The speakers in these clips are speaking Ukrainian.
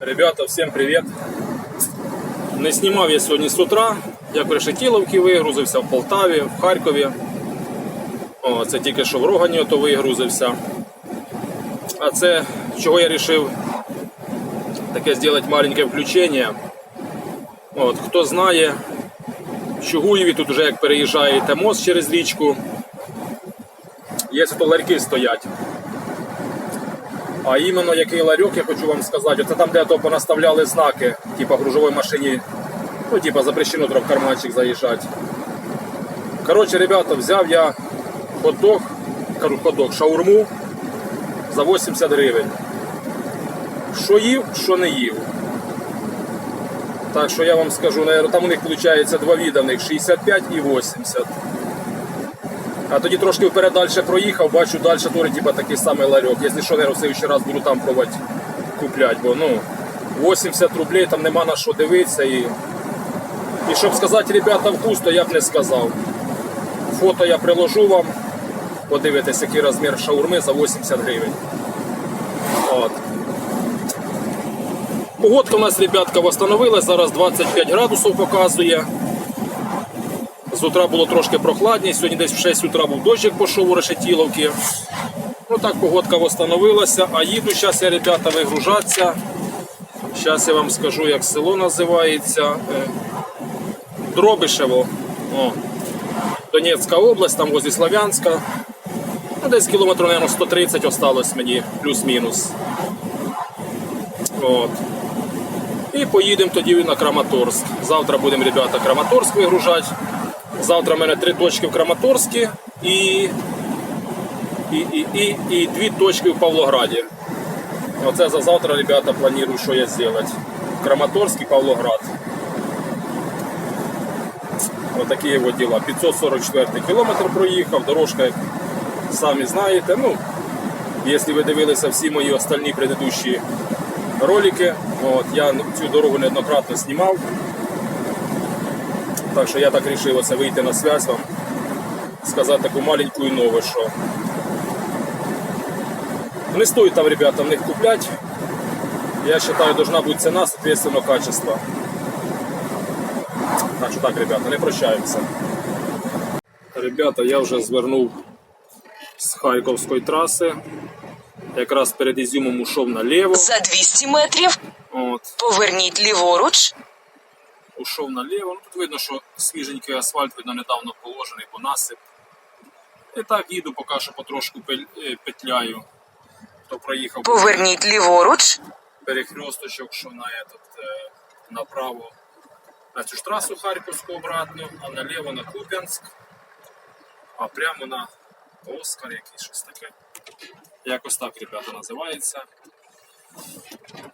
Ребята, всем привет! Не знімав я сьогодні з утра. Я в Решетіловці вигрузився в Полтаві, в Харкові. О, це тільки що в Рогані ото вигрузився. А це чого я вирішив таке зробити маленьке включення. От, хто знає, в Чугуєві тут вже як переїжджаєте мост через річку. Є тут ларьки стоять. А іменно який ларьок, я хочу вам сказати, це там, де то понаставляли знаки, типа гружової машині, ну, типа запрещено в карманчик заїжджати. Коротше, ребята, взяв я хот-дог, кажу хот-дог, шаурму за 80 гривень. Що їв, що не їв. Так що я вам скажу, там у них виходить два віда, в них 65 і 80. А тоді трошки вперед далі проїхав, бачу далі теж типа, такий самий ларьок. Якщо що, наверное, следующий раз буду там пробувати купляти, бо ну 80 рублей там нема на що дивитися. І, і щоб сказати, ребята, вкус, то я б не сказав. Фото я приложу вам. Подивитесь, який розмір шаурми за 80 гривень. От. Погодка у нас, ребятка, восстановилась, зараз 25 градусів показує. З утра було трошки прохладніше, сьогодні десь в 6 утра був дощик пішов у решетіловки. Ну так, погодка восстановилася, а їду зараз я, ребята, вигружатися. Зараз я вам скажу, як село називається. Е, Дробишево. О. Донецька область, там возле Слов'янська. Ну, десь кілометрів, мабуть, 130 осталось мені, плюс-мінус. От. І поїдемо тоді на Краматорськ. Завтра будемо, ребята, Краматорськ вигружати. Завтра в мене три точки в Краматорську і, і, і, і, і дві точки в Павлограді. Оце за завтра, ребята, планую, що я зробити. Краматорськ і Павлоград. Отакі от діла. 544 кілометр проїхав, дорожка, як самі знаєте. Ну, якщо ви дивилися всі мої остальні предыдущі ролики, от, я цю дорогу неоднократно знімав. Так що я так вирішив оце вийти на связь вам, сказати таку маленьку нову, що не стоїть там, ребята, в них купляти. Я вважаю, должна бути ціна, соответственно, качество. Так що так, ребята, не прощаємося. Ребята, я вже звернув з Харківської траси. Якраз перед Ізюмом ушов наліво. За 200 метрів От. поверніть ліворуч. Ушов наліво. Ну, тут видно, що свіженький асфальт, видно, недавно положений, по насип. І так їду, поки що потрошку е, петляю. Хто проїхав Поверніть ліворуч. перехресточок, що на, этот, е, направо на цю ж трасу Харківську обратно, а наліво на Куп'янськ, а прямо на Оскар якийсь щось таке. Якось так, ребята, називається.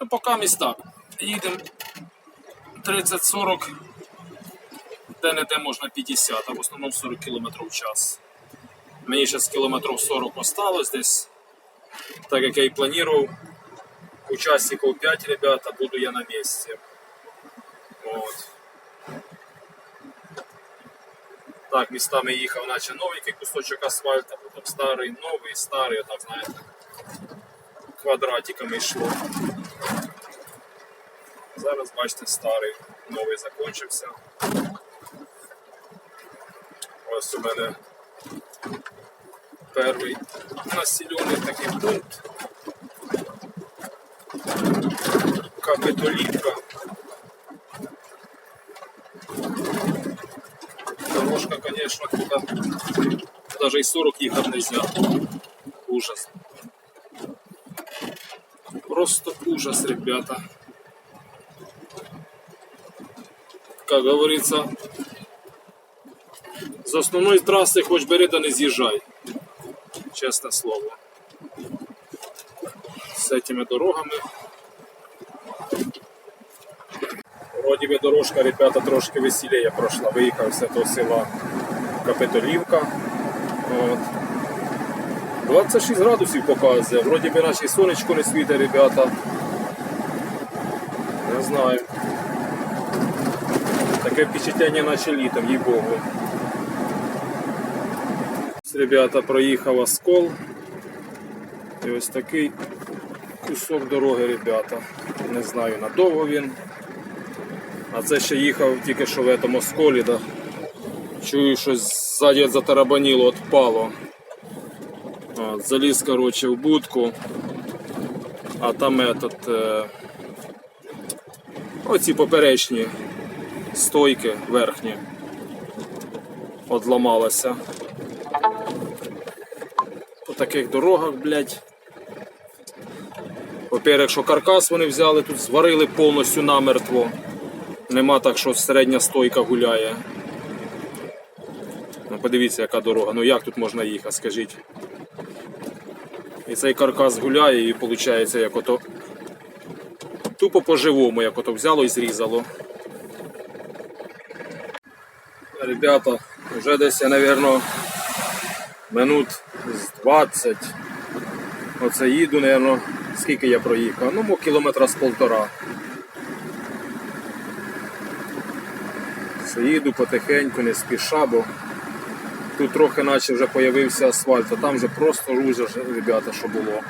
Ну, поки місь так. Їдемо 30-40, де-не-де можна 50, а в основному 40 км в час. Мені зараз кілометрів 40 осталось десь, так як я і планував. У часиков 5, ребята, буду я на месте. Вот. Так, местами їхав, наче новенький кусочок асфальта, потім старий, новий, старий, так знаєте, квадратиками йшло. Зараз бачите, старий, новий закончився. Ось у мене перший населений такий пункт. Капитолівка. Дорожка, конечно, туда даже и 40 ехать нельзя. Ужас. Просто ужас, ребята. Как говорится, з основної траси хоч бери, да не з'їжджай. Чесне слово. З этими дорогами Вроді би дорожка, ребята, трошки веселіє пройшла. Виїхав з цього села Капитолівка. От. 26 градусів показує. Вроді би наче сонечко не світить, ребята. Не знаю. Таке впечатлення наче літом, їй Богу. Ребята, проїхав оскол. І ось такий кусок дороги, ребята. Не знаю, надовго він. А це ще їхав тільки що в этом осколі, да. Чую, щось ззаді затарабаніло, отпало. А, заліз, короче, в будку. А там этот, е, оці поперечні стойки верхні. Одламалася. По таких дорогах, блядь. По-перше, що каркас вони взяли, тут зварили повністю намертво. Нема так, що середня стойка гуляє. Ну, подивіться, яка дорога. Ну як тут можна їхати, скажіть. І цей каркас гуляє і виходить, як ото тупо по-живому, як ото взяло і зрізало. Ребята, вже десь я, напевно, минут з 20. Оце їду, напевно, скільки я проїхав? Ну, мо кілометра з полтора. Це їду потихеньку, не спіша, бо тут трохи наче вже появився асфальт, а там вже просто лужа, ж, ребята, що було.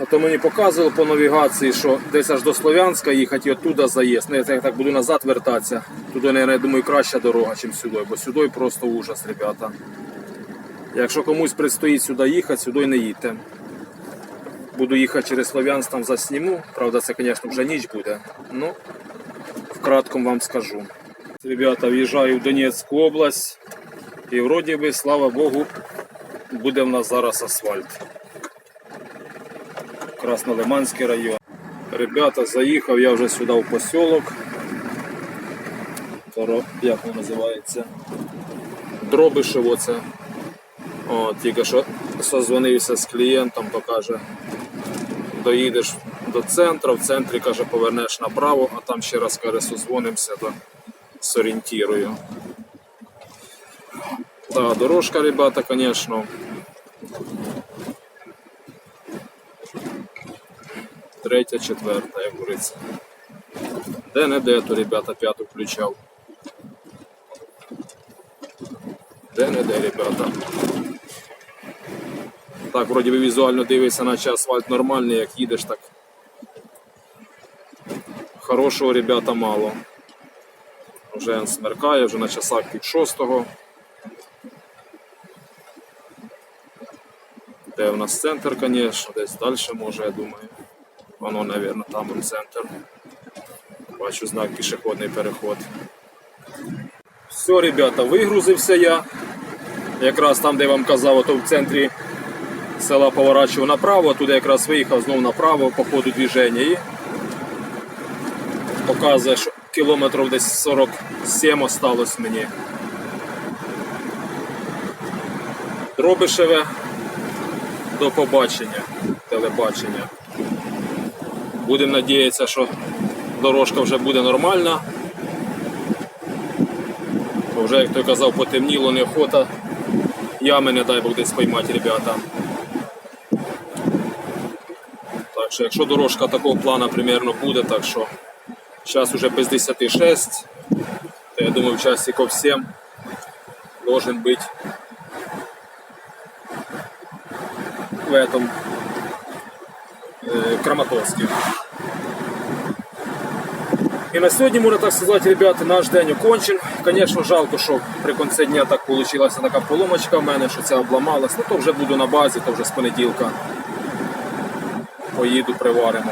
А то мені показували по навігації, що десь аж до Слов'янська їхати і оттуда заїзд. Ну, я так буду назад вертатися. Туди, наверное, я думаю, краща дорога, ніж сюди, бо сюди просто ужас, ребята. Якщо комусь предстоїть сюди їхати, сюди не їдьте. Буду їхати через Слов'янськ, там засніму. Правда, це, звісно, вже ніч буде. Ну, вкратко вам скажу. Ребята, в'їжджаю в Донецьку область. І вроді би, слава Богу, буде в нас зараз асфальт. Краснолиманський район. Ребята, заїхав я вже сюди в посілок. Як воно називається? Дробишево це. Тільки що созвонився з клієнтом, то каже, доїдеш до центру, в центрі каже, повернеш направо, а там ще раз каже, созвонимося, то зорієнтірую. Да, дорожка, ребята, звісно. Третя, четверта, як говориться. Де не де, то ребята п'яту включав. Де не де, ребята. Так, вроді би візуально дивишся, наче асфальт нормальний, як їдеш, так. Хорошого, ребята, мало. Вже смеркає, вже на часах під шостого. Де в нас центр, звісно, десь далі може, я думаю. Воно, мабуть, там он центр. Бачу знак пішохідний переход. Все, ребята, вигрузився я. Якраз там, де я вам казав, то в центрі села поворачував направо, туди якраз виїхав знову направо по ходу движення і показує, що кілометрів десь 47 осталось мені. Дробишеве до побачення, телебачення. Будемо надіятися, що дорожка вже буде нормальна. Бо вже, як той казав, потемніло, неохота. Ями не дай Бог десь поймати, ребята. Так що, якщо дорожка такого плану примерно буде, так що зараз уже без 10.6, то я думаю, в часиков 7 должен быть в этом э, Краматорске. І на сьогодні, можно так сказати, ребята, наш день окончен. Звісно, жалко, що при конце дня так вийшла така поломочка в мене, що ця обламалась. Ну то вже буду на базі, то вже з понеділка поїду, приваримо.